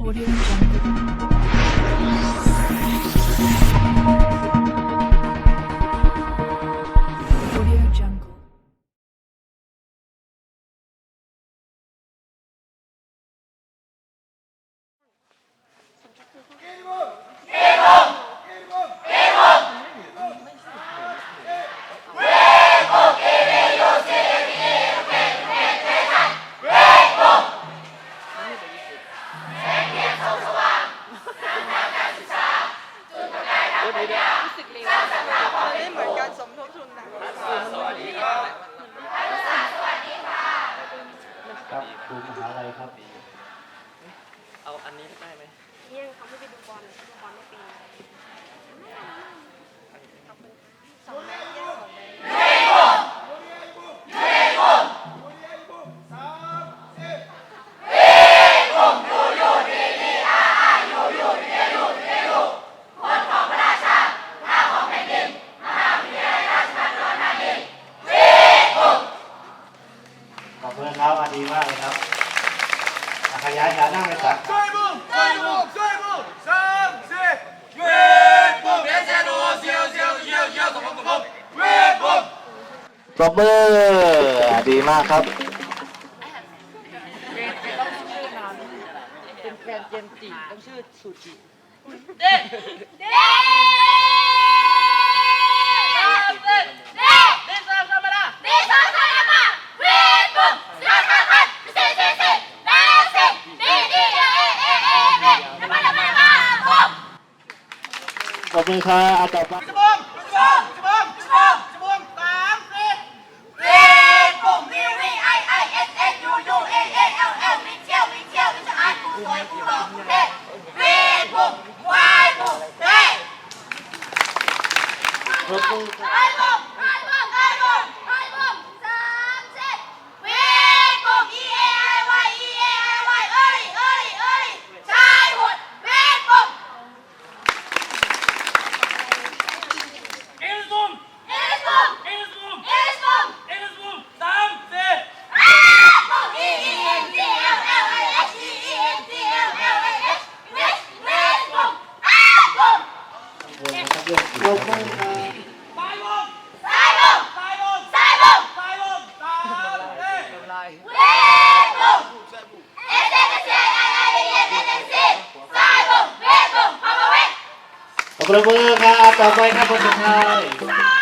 audio jungle. Engkau? ประเมินครับ ต่อไปครับคนสุดท้าย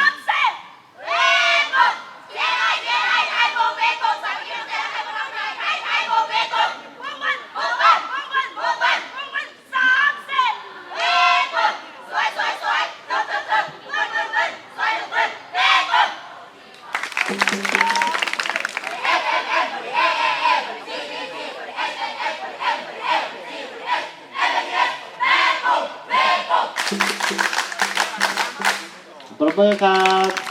เบอร์ครับ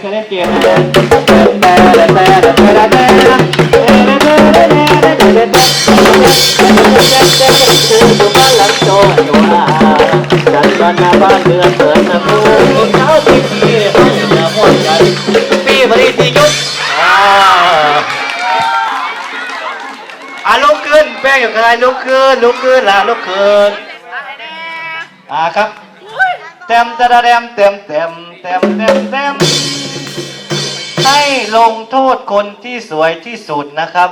ใคยเล่นเกมนะบ้านเดือนเสริมนะพูดเช้าที่ทีเนี่ยเขาจะหมดใจปีบริสียุทธอ่าลุกขึ้นแป้งอยู่ใครลุกขึ้นลุกขึ้นล่ะลุกขึ้นอ่าครับ เต็มตะระเต็มเต็มเต็มเต็มเต็มเต็มให้ลงโทษคนที่สวยที่สุดนะครับ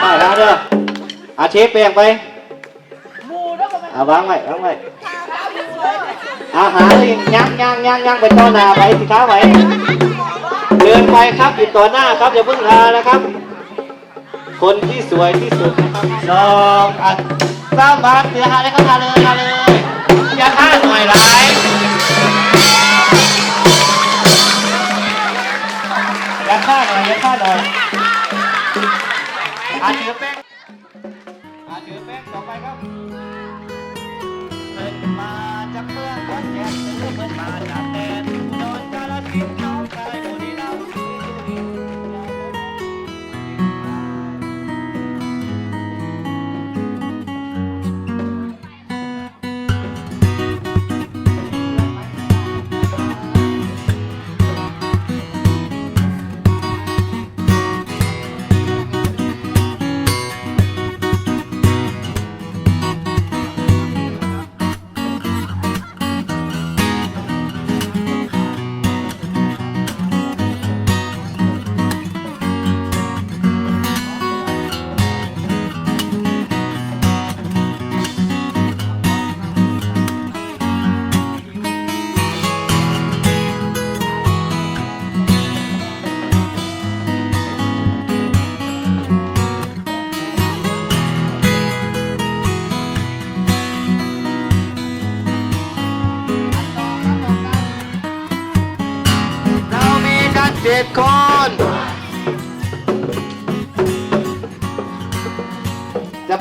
ไปแล้วเด้ออาเชฟแปลงไปอาวางไว้วางไว้อาหารย่างย่างย่างย่างไปต่อหน้าไปสิค้าไว้เดินไปครับอยู่ต่อหน้าครับอย่าเพิ่งทานะครับ คนที่สวยที่สุดนะครับสองอัน สามพันเดี๋ยหาได้เขาทาเลยทาเลยอย่าท่าหน่อยละ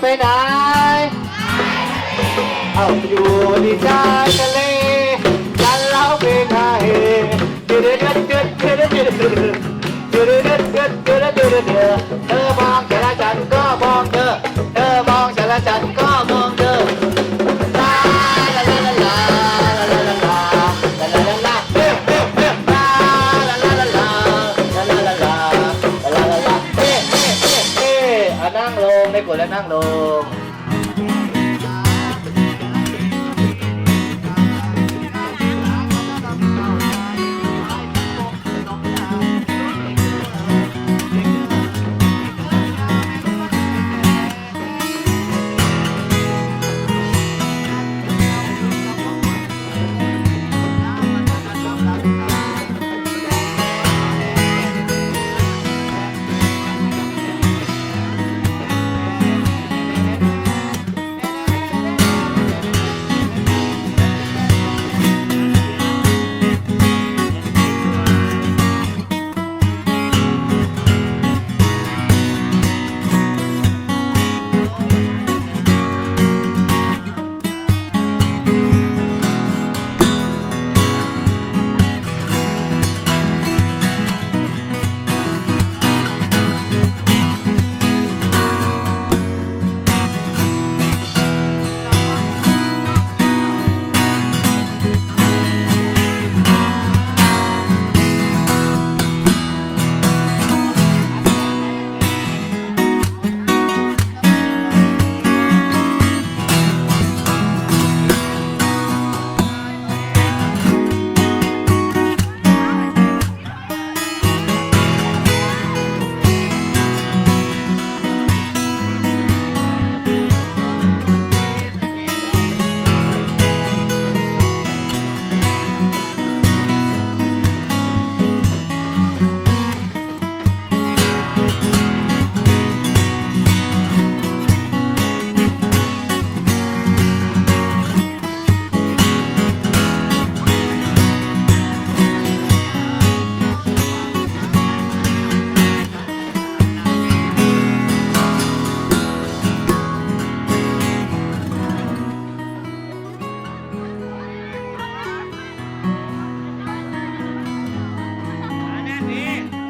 ไปไหน เอาอยู่ดีใจกัน Yeah.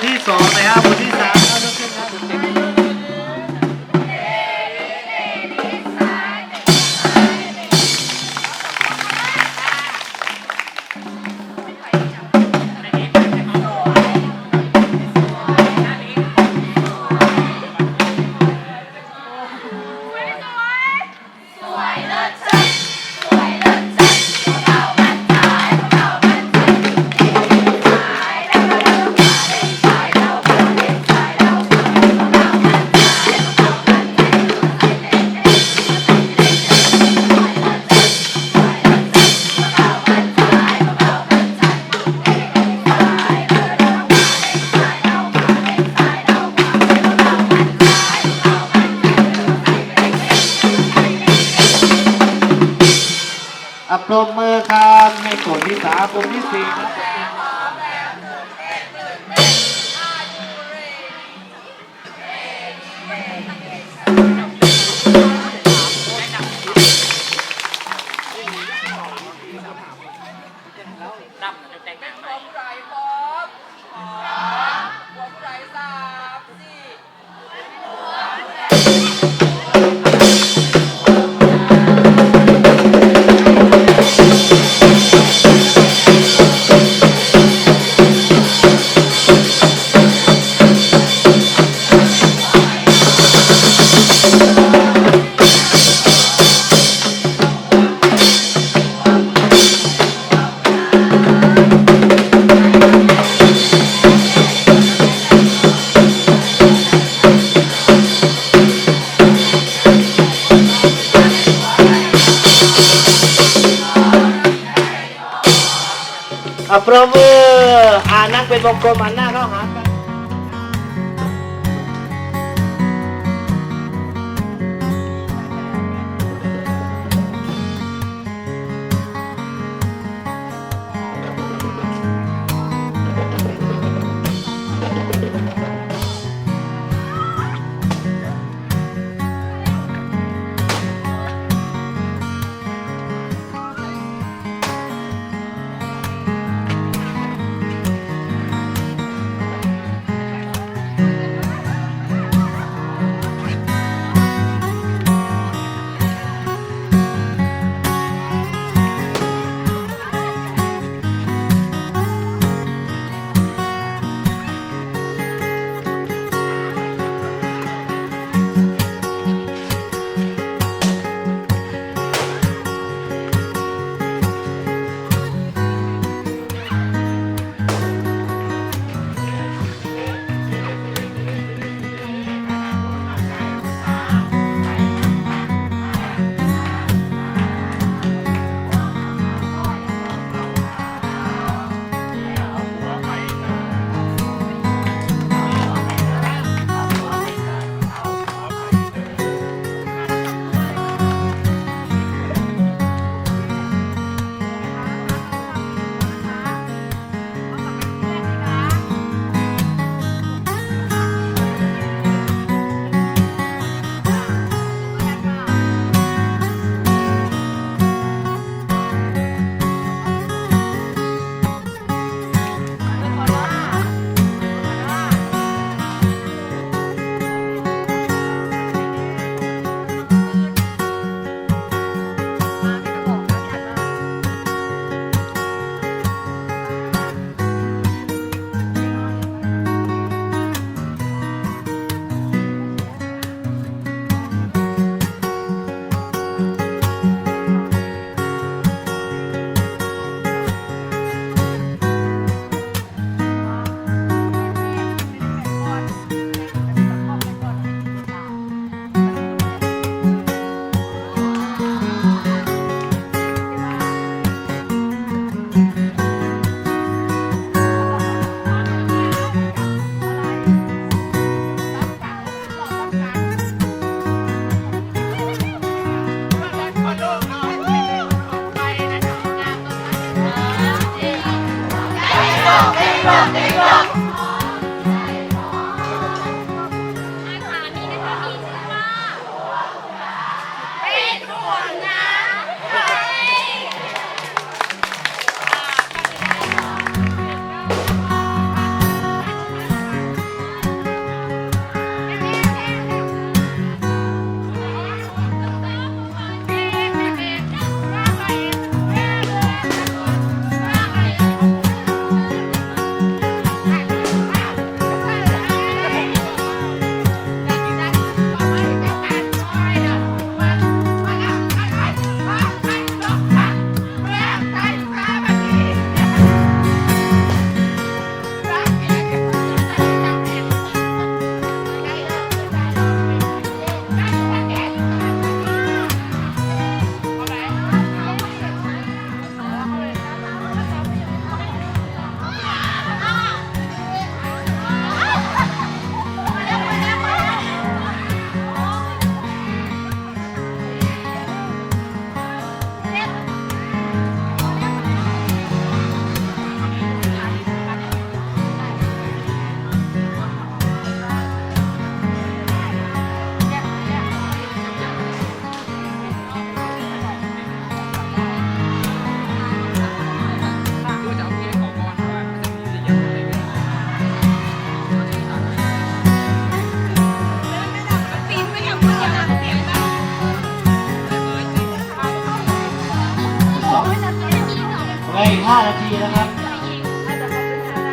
these songs. They have วงกลมอันหน้าเข้าหา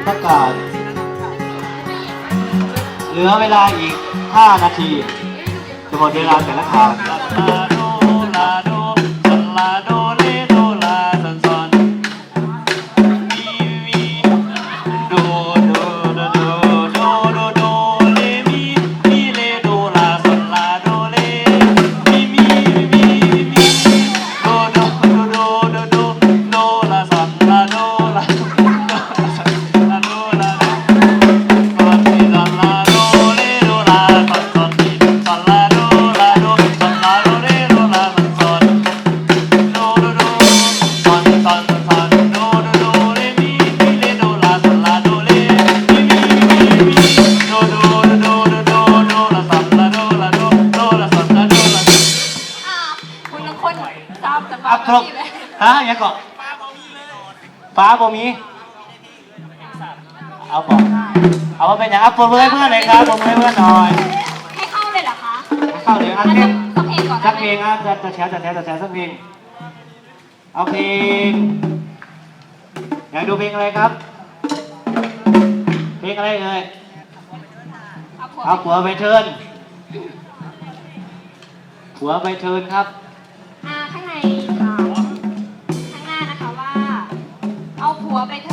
ประกาศ เหลือเวลาอีก 5 นาทีจะหมดเวลาแต่ละครงลาโดลาโดลาโด ผมให้เพื่อนเลยครับผมให้เพื่อนหน่อยให้เข้าเลยเหรอคะเข้าเลยอันนี้สักเพลงก่อนสักเพลงอะจะจะแชร์จะแชร์จะแชร์สักเพลงเอาเพลงอยากดูเพลงอะไรครับ เพลงอะไรเอ่ยเอาผัวไปเทินผัวไปเทินครับข้างในข้างหน้านะคะว่า เอาผัวไปเทิน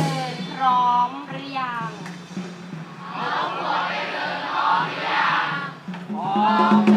Amen.